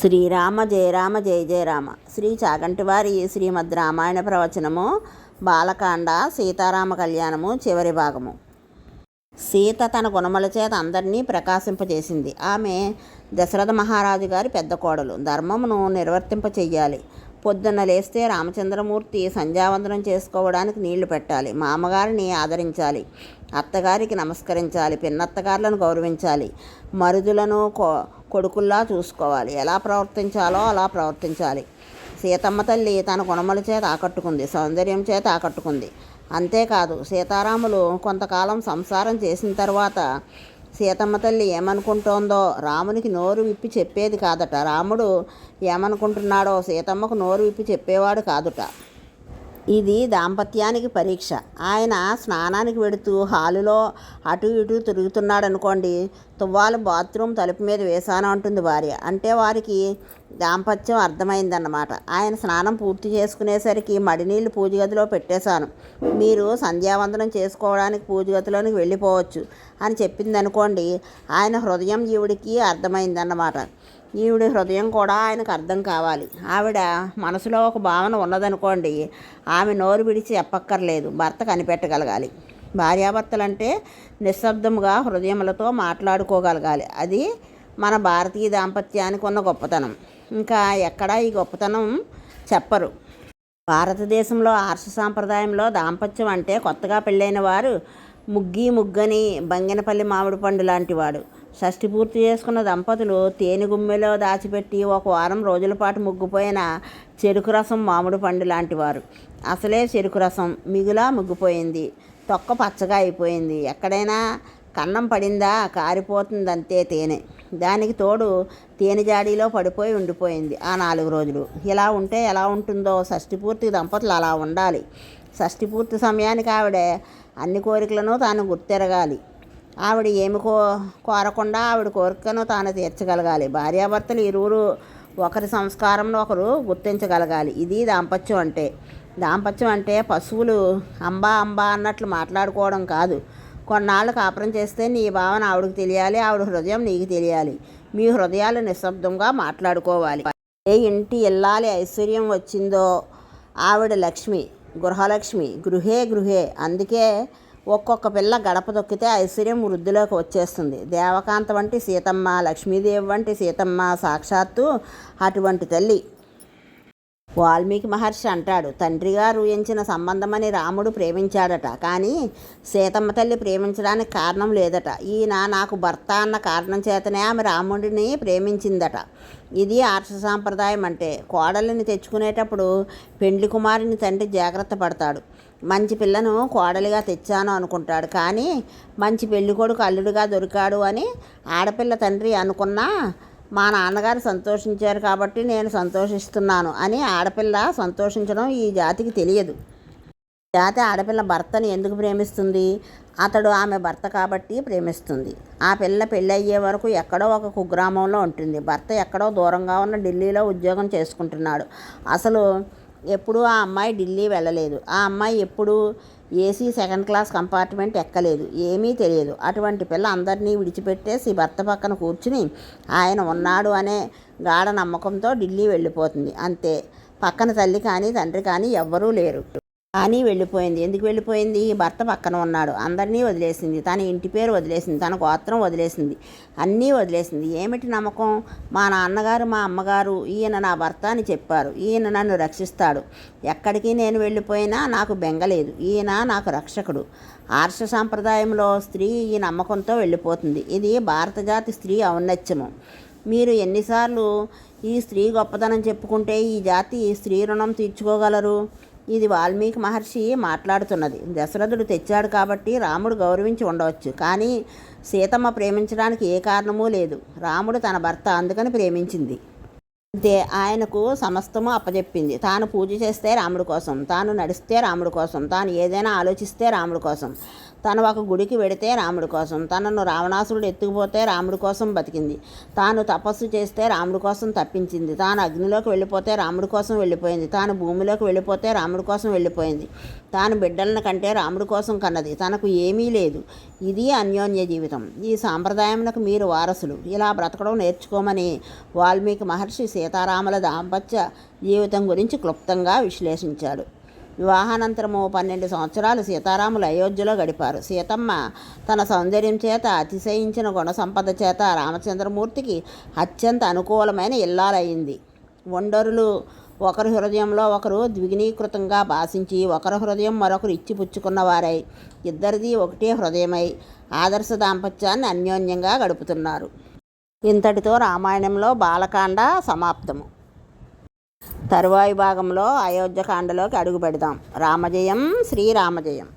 శ్రీరామ జయరామ జయ జయరామ శ్రీ చాగంటివారి శ్రీమద్ రామాయణ ప్రవచనము బాలకాండ సీతారామ కళ్యాణము చివరి భాగము. సీత తన గుణముల చేత అందరినీ ప్రకాశింపజేసింది. ఆమె దశరథ మహారాజు గారి పెద్ద కోడలు. ధర్మమును నిర్వర్తింప చెయ్యాలి. పొద్దున్న లేస్తే రామచంద్రమూర్తి సంధ్యావందనం చేసుకోవడానికి నీళ్ళు పెట్టాలి. మామగారిని ఆదరించాలి. అత్తగారికి నమస్కరించాలి. పిన్నత్తగారులను గౌరవించాలి. మరుదులను కో కొడుకుల్లా చూసుకోవాలి. ఎలా ప్రవర్తించాలో అలా ప్రవర్తించాలి. సీతమ్మ తల్లి తన గుణముల చేత ఆకట్టుకుంది. సౌందర్యం చేత ఆకట్టుకుంది. అంతేకాదు సీతారాములు కొంతకాలం సంసారం చేసిన తర్వాత సీతమ్మ తల్లి ఏమనుకుంటోందో రామునికి నోరు విప్పి చెప్పేది కాదట. రాముడు ఏమనుకుంటున్నాడో సీతమ్మకు నోరు విప్పి చెప్పేవాడు కాదుట. ఇది దాంపత్యానికి పరీక్ష. ఆయన స్నానానికి వెడుతూ హాలులో అటు ఇటు తిరుగుతున్నాడు అనుకోండి తువ్వాలు బాత్రూమ్ తలుపు మీద వేశాను అంటుంది భార్య. అంటే వారికి దాంపత్యం అర్థమైందన్నమాట. ఆయన స్నానం పూర్తి చేసుకునేసరికి మడినీళ్ళు పూజగదిలో పెట్టేశాను. మీరు సంధ్యావందనం చేసుకోవడానికి పూజగదిలోనికి వెళ్ళిపోవచ్చు అని చెప్పింది అనుకోండి ఆయన హృదయం జీవుడికి అర్థమైందన్నమాట. ఈవిడ హృదయం కూడా ఆయనకు అర్థం కావాలి. ఆవిడ మనసులో ఒక భావన ఉన్నదనుకోండి ఆమె నోరు విడిచి చెప్పక్కర్లేదు భర్త కనిపెట్టగలగాలి. భార్యాభర్తలంటే నిశ్శబ్దముగా హృదయములతో మాట్లాడుకోగలగాలి. అది మన భారతీయ దాంపత్యానికి ఉన్న గొప్పతనం. ఇంకా ఎక్కడా ఈ గొప్పతనం చెప్పరు. భారతదేశంలో ఆర్ష సాంప్రదాయంలో దాంపత్యం అంటే కొత్తగా పెళ్ళైన వారు ముగ్గి ముగ్గని బంగినపల్లి మామిడి పండు లాంటివాడు షష్ఠి పూర్తి చేసుకున్న దంపతులు తేనె గుమ్మెలో దాచిపెట్టి ఒక వారం రోజుల పాటు ముగ్గుపోయిన చెరుకు రసం మామిడి పండు లాంటివారు. అసలే చెరుకు రసం మిగులా ముగ్గిపోయింది. తొక్క పచ్చగా అయిపోయింది. ఎక్కడైనా కన్నం పడిందా కారిపోతుంది అంతే తేనె. దానికి తోడు తేనె జాడీలో పడిపోయి ఉండిపోయింది ఆ నాలుగు రోజులు. ఇలా ఉంటే ఎలా ఉంటుందో షష్టి పూర్తి దంపతులు అలా ఉండాలి. షష్ఠి పూర్తి సమయానికి ఆవిడ అన్ని కోరికలను తాను గుర్తెరగాలి. ఆవిడ ఏమి కో కోరకుండా ఆవిడ కోరికను తాను తీర్చగలగాలి. భార్యాభర్తలు ఇరువురు ఒకరి సంస్కారంలో ఒకరు గుర్తించగలగాలి. ఇది దాంపత్యం అంటే. దాంపత్యం అంటే పశువులు అంబా అంబా అన్నట్లు మాట్లాడుకోవడం కాదు. కొన్నాళ్ళు కాపురం చేస్తే నీ భావన ఆవిడకి తెలియాలి ఆవిడ హృదయం నీకు తెలియాలి. మీ హృదయాలు నిశ్శబ్దంగా మాట్లాడుకోవాలి. ఏ ఇంటి ఇల్లాలి ఐశ్వర్యం వచ్చిందో ఆవిడ లక్ష్మి గృహలక్ష్మి. గృహే గృహే. అందుకే ఒక్కొక్క పిల్ల గడప తొక్కితే ఐశ్వర్యం వృద్ధిలోకి వచ్చేస్తుంది. దేవకాంత వంటి సీతమ్మ లక్ష్మీదేవి వంటి సీతమ్మ సాక్షాత్తు అటువంటి తల్లి. వాల్మీకి మహర్షి అంటాడు తండ్రిగా ఊహించిన సంబంధమని రాముడు ప్రేమించాడట. కానీ సీతమ్మ తల్లి ప్రేమించడానికి కారణం లేదట. ఈయన నాకు భర్త అన్న కారణం చేతనే ఆమె రాముడిని ప్రేమించిందట. ఇది ఆర్ష సాంప్రదాయం అంటే కోడలిని తెచ్చుకునేటప్పుడు పెండ్లి కుమారుని తండ్రి జాగ్రత్త పడతాడు. మంచి పిల్లను కోడలిగా తెచ్చాను అనుకుంటాడు. కానీ మంచి పెళ్ళికొడుకు అల్లుడిగా దొరికాడు అని ఆడపిల్ల తండ్రి అనుకున్నా మా నాన్నగారు సంతోషించారు కాబట్టి నేను సంతోషిస్తున్నాను అని ఆడపిల్ల సంతోషించడం ఈ జాతికి తెలియదు. జాతి ఆడపిల్ల భర్తని ఎందుకు ప్రేమిస్తుంది? అతడు ఆమె భర్త కాబట్టి ప్రేమిస్తుంది. ఆ పిల్ల పెళ్ళి అయ్యే వరకు ఎక్కడో ఒక కుగ్రామంలో ఉంటుంది. భర్త ఎక్కడో దూరంగా ఉన్న ఢిల్లీలో ఉద్యోగం చేసుకుంటున్నాడు. అసలు ఎప్పుడూ ఆ అమ్మాయి ఢిల్లీ వెళ్ళలేదు. ఆ అమ్మాయి ఎప్పుడు ఏసీ సెకండ్ క్లాస్ కంపార్ట్మెంట్ ఎక్కలేదు. ఏమీ తెలియదు. అటువంటి పిల్ల అందరినీ విడిచిపెట్టేసి భర్త పక్కన కూర్చుని ఆయన ఉన్నాడు అనే గాఢ నమ్మకంతో ఢిల్లీ వెళ్ళిపోతుంది. అంతే. పక్కన తల్లి కానీ తండ్రి కానీ ఎవ్వరూ లేరు. కానీ వెళ్ళిపోయింది. ఎందుకు వెళ్ళిపోయింది? భర్త పక్కన ఉన్నాడు. అందరినీ వదిలేసింది. తన ఇంటి పేరు వదిలేసింది. తన గోత్రం వదిలేసింది. అన్నీ వదిలేసింది. ఏమిటి నమ్మకం? మా నాన్నగారు మా అమ్మగారు ఈయన నా భర్త అని చెప్పారు. ఈయన నన్ను రక్షిస్తాడు. ఎక్కడికి నేను వెళ్ళిపోయినా నాకు బెంగలేదు ఈయన నాకు రక్షకుడు. ఆర్ష సాంప్రదాయంలో స్త్రీ ఈ నమ్మకంతో వెళ్ళిపోతుంది. ఇది భారత జాతి స్త్రీ ఔన్నత్యము. మీరు ఎన్నిసార్లు ఈ స్త్రీ గొప్పతనం చెప్పుకుంటే ఈ జాతి స్త్రీ రుణం తీర్చుకోగలరు? ఇది వాల్మీకి మహర్షి మాట్లాడుతున్నది. దశరథుడు తెచ్చాడు కాబట్టి రాముడు గౌరవించి ఉండవచ్చు. కానీ సీతమ్మ ప్రేమించడానికి ఏ కారణమూ లేదు. రాముడు తన భర్త అందుకని ప్రేమించింది. అంతే ఆయనకు సమస్తము అప్పజెప్పింది. తాను పూజ చేస్తే రాముడి కోసం తాను నడిస్తే రాముడి కోసం తాను ఏదైనా ఆలోచిస్తే రాముడి కోసం. తను ఒక గుడికి వెడితే రాముడి కోసం. తనను రావణాసురుడు ఎత్తుకుపోతే రాముడి కోసం బతికింది. తాను తపస్సు చేస్తే రాముడి కోసం తప్పించింది. తాను అగ్నిలోకి వెళ్ళిపోతే రాముడి కోసం వెళ్ళిపోయింది. తాను భూమిలోకి వెళ్ళిపోతే రాముడి కోసం వెళ్ళిపోయింది. తాను బిడ్డలను కంటే రాముడి కోసం కన్నది. తనకు ఏమీ లేదు. ఇది అన్యోన్య జీవితం. ఈ సాంప్రదాయమునకు మీరు వారసులు. ఇలా బ్రతకడం నేర్చుకోమని వాల్మీకి మహర్షి సీతారాముల దాంపత్య జీవితం గురించి క్లుప్తంగా విశ్లేషించాడు. వివాహానంతరము పన్నెండు సంవత్సరాలు సీతారాములు అయోధ్యలో గడిపారు. సీతమ్మ తన సౌందర్యం చేత అతిశయించిన గుణ సంపద చేత రామచంద్రమూర్తికి అత్యంత అనుకూలమైన ఇల్లాలయ్యింది వండరులు ఒకరి హృదయంలో ఒకరు ద్విగుణీకృతంగా భాషించి ఒకరి హృదయం మరొకరు ఇచ్చిపుచ్చుకున్నవారై ఇద్దరిది ఒకటే హృదయమై ఆదర్శ దాంపత్యాన్ని అన్యోన్యంగా గడుపుతున్నారు. ఇంతటితో రామాయణంలో బాలకాండ సమాప్తము. తరువాయి భాగంలో అయోధ్యకాండలోకి అడుగు పెడదాం. రామజయం శ్రీరామజయం.